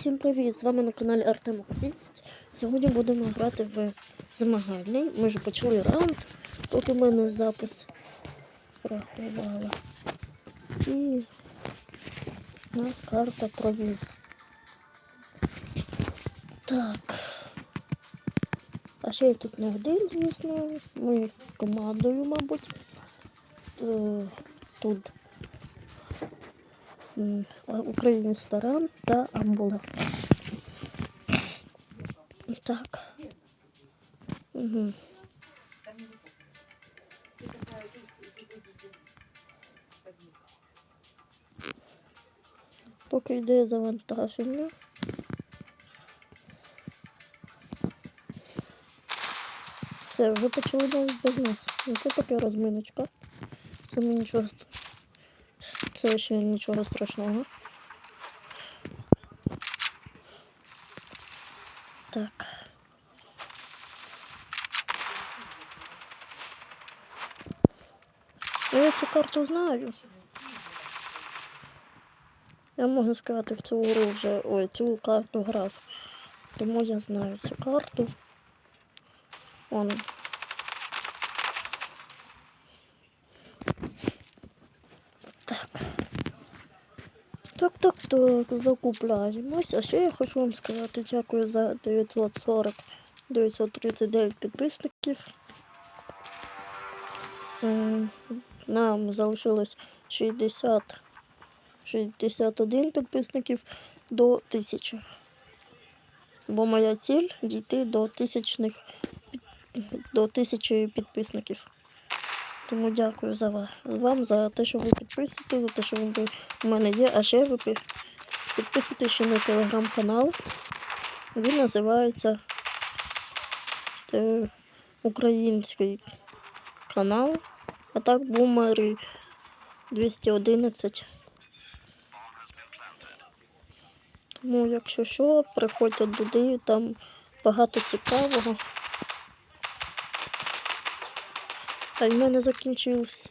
Всім привіт! З вами на каналі Артем Купі. Сьогодні будемо грати в змагальний. Ми вже почали раунд, поки в мене запис рахувала. І у нас карта провів. Так. А ще я тут не один, звісно. Ми командою, мабуть. Е, Тут старан та Амбула. Так. Угу. Поки йде завантаження. Все, ви почали навіть без нас. Ну, Це така розминочка. Це ми нічого. Це ще нічого страшного. Так. Я цю карту знаю. Я можу сказати, в цю гру вже. Ой, цю карту грав. Тому я знаю цю карту. Он. Так. Так, закупляємось. А ще я хочу вам сказати дякую за 940 939 підписників. Е, Нам залишилось 60 61 підписників до 1000. Бо моя ціль дійти до тисячних до тисячі підписників. Тому дякую за ва- вам за те, що ви підписуєте, за те, що ви у мене є. А ще ви пи- підписуйтесь ще на телеграм-канал. Він називається е, Український канал. А так бумери 211. Тому, якщо що, приходьте туди, там багато цікавого. А в мене закінчились,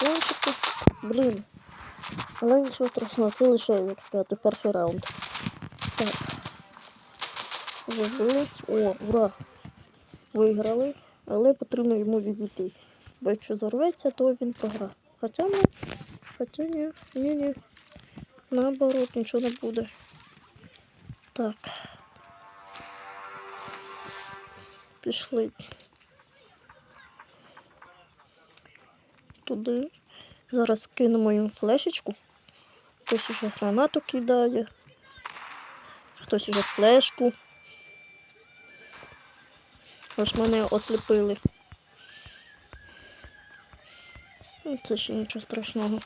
кончики. Блін. Але нічого страшного, це лише, як сказати, перший раунд. Так. Були. О, ура! Виграли. Але потрібно йому відійти. Бо якщо зорветься, то він програв. Хоча ні, хоча ні, ні, ні. Наоборот, нічого не буде. Так. Пішли. Туди. Зараз кинемо їм флешечку. Хтось уже гранату кидає. Хтось уже флешку. Ось мене осліпили. Ну, Це ще нічого страшного.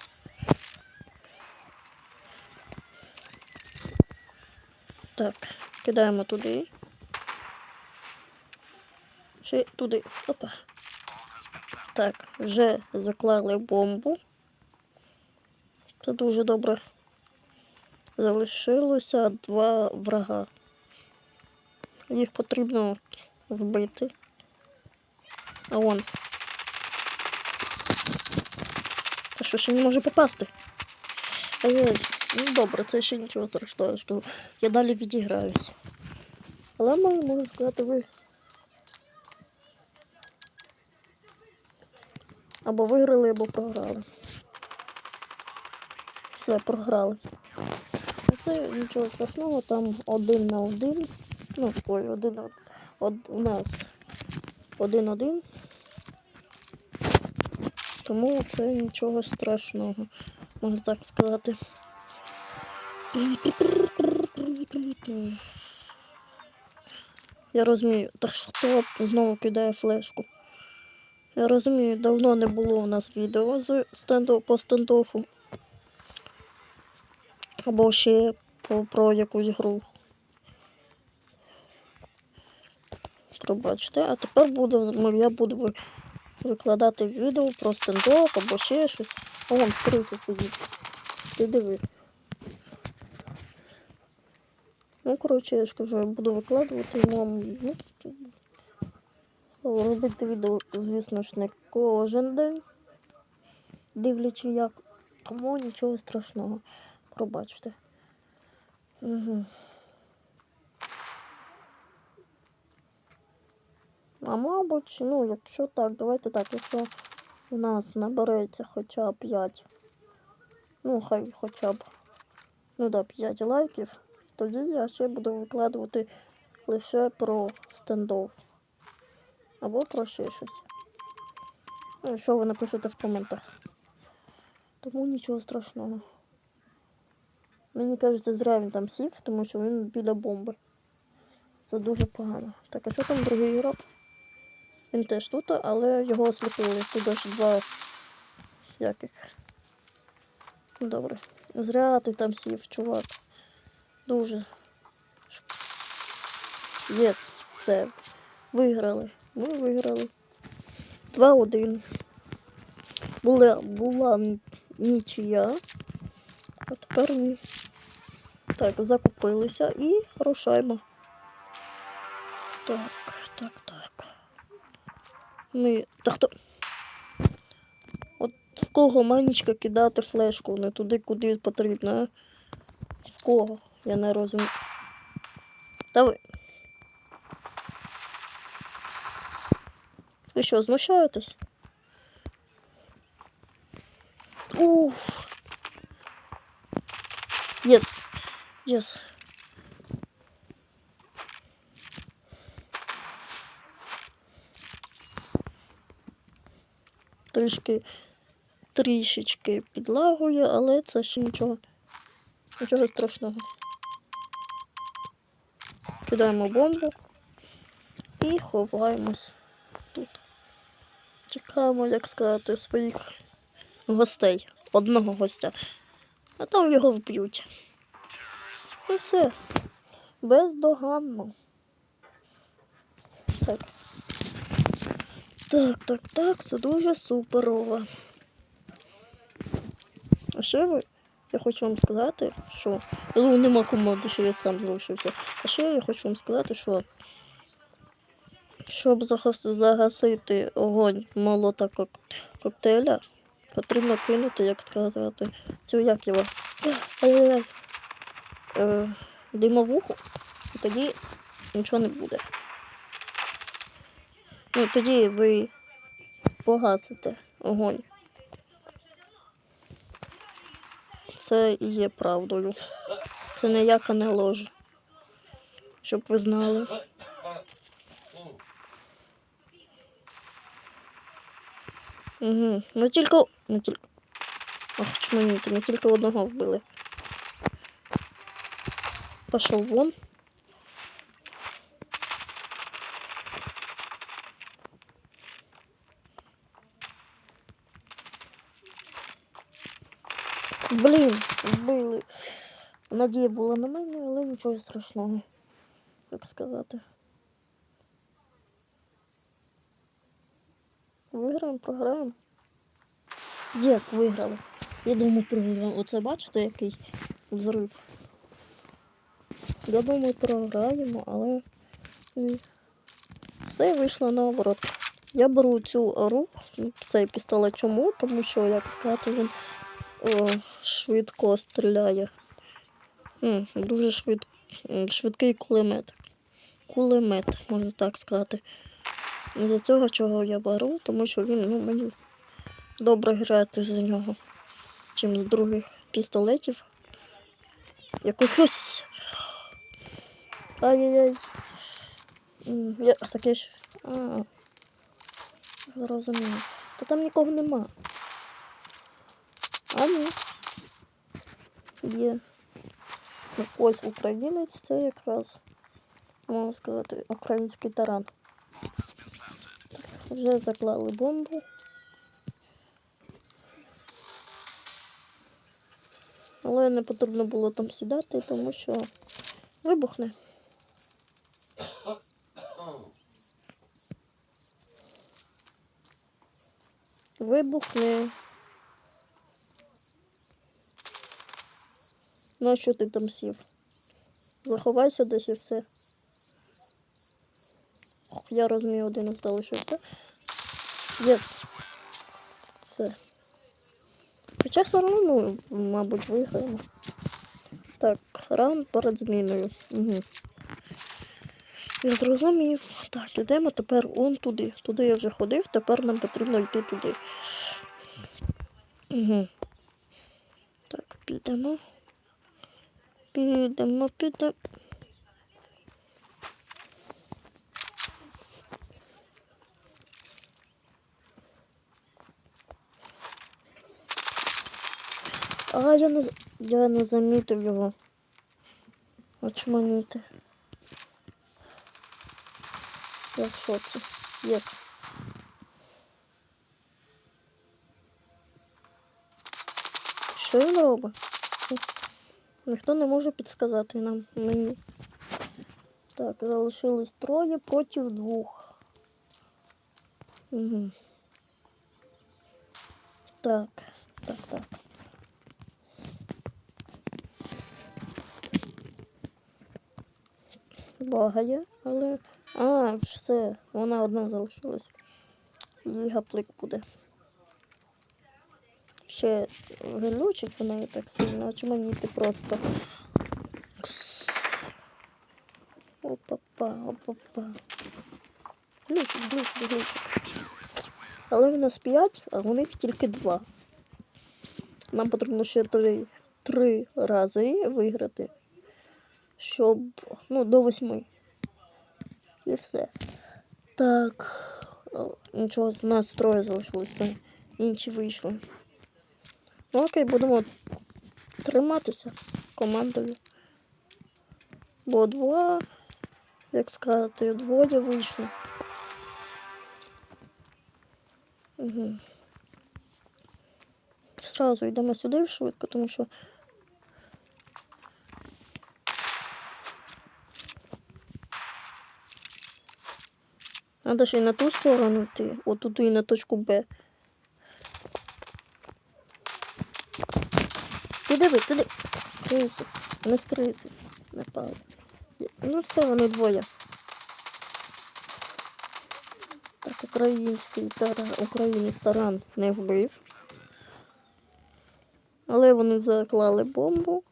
Так, кидаємо туди. Ще туди. Опа. Так, вже заклали бомбу. Це дуже добре. Залишилося два врага. Їх потрібно вбити. А вон. Та що ще не може попасти? Ай-яй. Ну добре, це ще нічого страшного. Я далі відіграюсь. Але можу сказати, ви. Або виграли, або програли. Все, програли. Це нічого страшного, там один на один. Ну, ой, один на од, у нас один-один. Тому це нічого страшного, можна так сказати. Я розумію, та що знову кидає флешку. Я розумію, давно не було у нас відео з стенду, по стендофу. Або ще про, про якусь гру. Пробачте, а тепер буду, я буду викладати відео про стендоф або ще щось. А вон вкрито сидить. Ти диви. Ну, коротше, я ж кажу, я буду викладувати вам. Ну, робити відео, звісно ж, не кожен день. Дивлячи як. Тому нічого страшного. Пробачте. Угу. А мабуть, ну, якщо так, давайте так, якщо у нас набереться хоча б 5, ну, хай хоча б, ну да, 5 лайків, тоді я ще буду викладувати лише про стендов. Або про ще щось. Ну, що ви напишете в коментах. Тому нічого страшного. Мені кажеться, зря він там сів, тому що він біля бомби. Це дуже погано. Так, а що там другий ігрок? Він теж тут, але його осліпили. Тут аж два яких. Ну, Добре. Зря ти там сів, чувак. Дуже. Єс, все. Виграли. Ми виграли. 2-1. Була, була нічия. А тепер ні. Так, закупилися і рушаємо. Так, так, так. Ми. Та хто? От в кого манічка кидати флешку не туди, куди потрібно, а? В кого? Я не розумію. Та ви. Ви що, знущаєтесь? Уф. Єс. Єс. Трішки, трішечки підлагує, але це ще нічого. Нічого страшного. Кидаємо бомбу і ховаємось. Чекаємо, як сказати, своїх гостей. Одного гостя. А там його вб'ють. І все. Бездоганно. Так. Так, так, так, це дуже суперово. А ще ви, я хочу вам сказати, що. Ну, нема команди, що я сам залишився. А ще я хочу вам сказати, що щоб загасити огонь молота кок... коктейля, потрібно кинути, як сказати, цю як його. Е, димовуху, і тоді нічого не буде. Ну, тоді ви погасите огонь. Це і є правдою. Це ніяка не лож. Щоб ви знали. Угу. Ми тільки. Ми тільки. Ах, чманіти, ми тільки одного вбили. Пошел вон. Блін, вбили. Надія була на мене, але нічого страшного. Як сказати. Виграємо, програємо. Єс, виграли. Я думаю, програємо. Оце бачите, який взрив. Я думаю, програємо, але ні. Все вийшло наоборот. Я беру цю ору, цей пістолет чому, тому що, як сказати, він о, швидко стріляє. М, дуже швид, швидкий кулемет. Кулемет, можна так сказати. І за цього чого я беру, тому що він ну, мені добре грати за нього, чим з других пістолетів. Якихось. Ай-яй-яй. Я таке ж. А. Зрозумів. Та там нікого нема. А ні. Є. Ну, Ось українець це якраз, можна сказати, український таран. Вже заклали бомбу. Але не потрібно було там сідати, тому що вибухне. Вибухне. Ну, а що ти там сів? Заховайся десь і все. Я розумію, один залишився. Єс. Все. Хоча все одно, ну, мабуть, виграємо. Так, раунд перед зміною. Угу. Я зрозумів. Так, ідемо тепер он туди. Туди я вже ходив, тепер нам потрібно йти туди. Угу. Так, підемо. Підемо, підемо. Я не, я не замітив його. Очманіти. Я в шоці. Єс. Що він робить? Ніхто не може підсказати нам мені. Так, залишилось троє проти двох. Угу. Так. Багає, але. А, все, вона одна залишилась. Їй гаплик буде. Ще глючить вона і так сильно, а чому мені ти просто. Опа-па, опа-па. Глючить, глючить, глючить. Але в нас п'ять, а у них тільки два. Нам потрібно ще три, три рази виграти, щоб ну, до восьми. І все. Так. Нічого, з нас троє залишилося. Інші вийшли. Ну, окей, будемо триматися командою. Бо два, як сказати, двоє вийшли. Угу. Сразу йдемо сюди швидко, тому що Надо ще й на ту сторону йти, от туди і на точку Б. Ти диви, ти диви. Криси. Вони з. Напали. Ну все, вони двоє. Так, український таран, українець таран не вбив. Але вони заклали бомбу.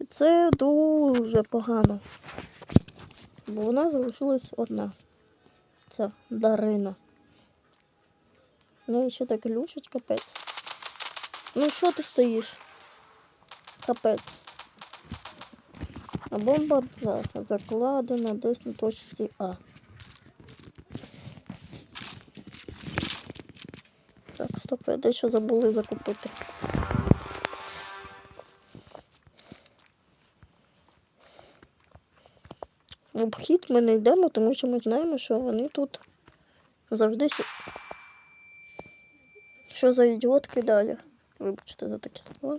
І це дуже погано. Бо вона залишилась одна. Це Дарина. Ну і ще так глючить капець. Ну що ти стоїш? Капець. А бомба за, закладена десь на точці А. Так, стоп, я дещо забули закупити. Обхід ми не йдемо, тому що ми знаємо, що вони тут завжди. Що за ідіотки далі? Вибачте за такі слова.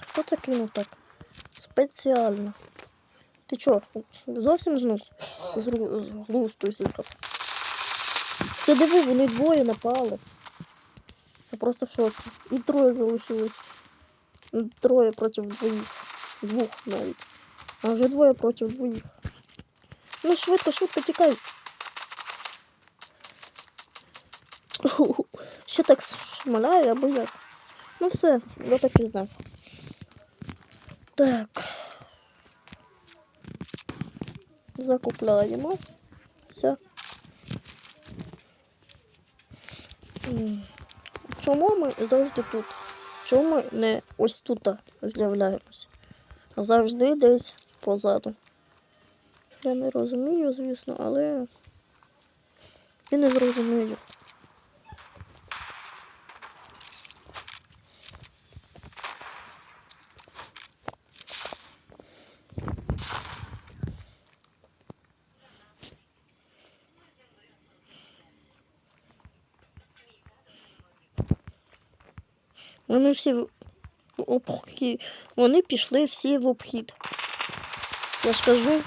Хто це кинув так? Спеціально. Ти чо, зовсім знук? З, глузду з'їхав. Ти диви, вони двоє напали. Я просто в шоці. І троє залишилось. Троє проти двоїх. Двох навіть. А вже двоє проти двоїх. Ну, швидко, швидко тікай. Ще так шмаляє або як. Ну все, я так і знав. Так. Закупляємо. Все. Чому ми завжди тут? Чому ми не ось тут з'являємось? Завжди десь позаду. Я не розумію, звісно, але і не зрозумію. Вони всі в обхід. Вони пішли всі в обхід. Я ж кажу.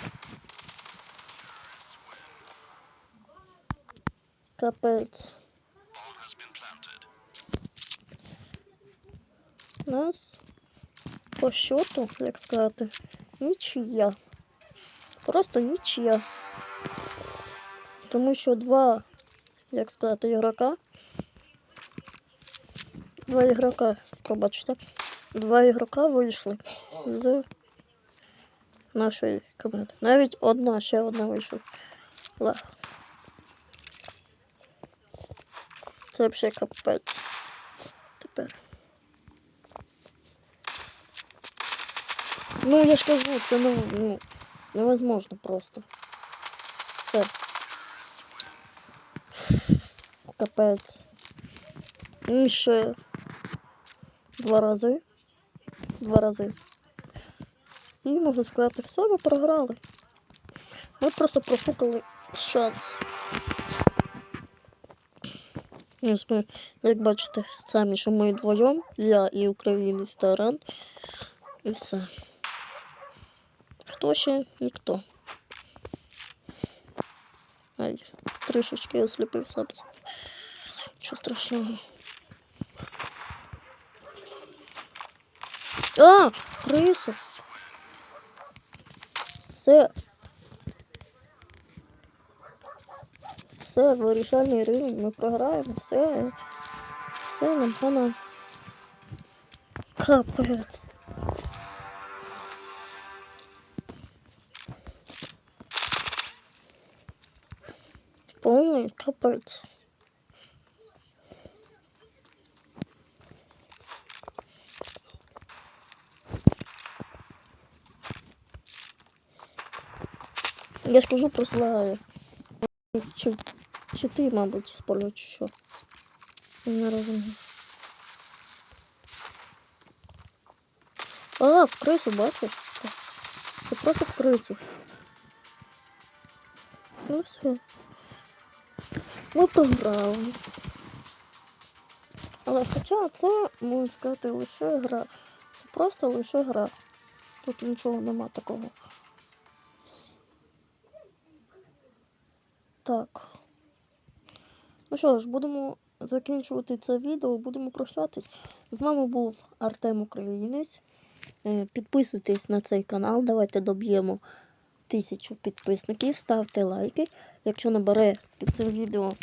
Капець. Нас по счету, як сказати, нічия. Просто нічия. Тому що два, як сказати, ігрока. Два ігрока, побачите, два ігрока вийшли з нашої команди. Навіть одна, ще одна вийшла. Ла. Це взагалі капець. Тепер. Ну, я ж кажу, це ну, ну, невозможно просто. Це. Капець. І ще два рази. Два рази. І можу сказати, все, ми програли. Ми просто профукали шанс. Ось ми, як бачите, самі, що ми вдвоєм, я і українець Таран. І все. Хто ще? Ніхто. Ай, трішечки осліпив сам. Нічого страшного. А, крису. Все. Все, вирішальний рівень, ми програємо, все. Все, нам хана. Капець. Повний капець. Я скажу просто чи, чи ти, мабуть, з чи що. Не розумію. А, в крису, бачиш? Це просто в крису. Ну все. Ми програли. Але хоча це, можна сказати, лише гра. Це просто лише гра. Тут нічого нема такого. Так. Ну що ж, будемо закінчувати це відео, будемо прощатись. З вами був Артем Українець. Е, Підписуйтесь на цей канал, давайте доб'ємо тисячу підписників, ставте лайки. Якщо набере під цим відео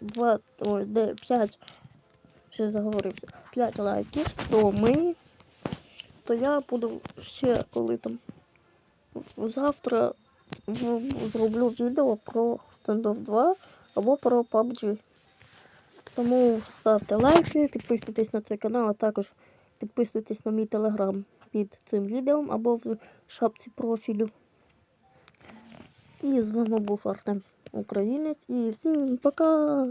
2, ой, де 5, ще заговорився, 5 лайків, то ми, то я буду ще коли там завтра зроблю відео про Standoff 2 або про PUBG. Тому ставте лайки, підписуйтесь на цей канал, а також підписуйтесь на мій телеграм під цим відео або в шапці профілю. І з вами був Артем Українець. І всім пока!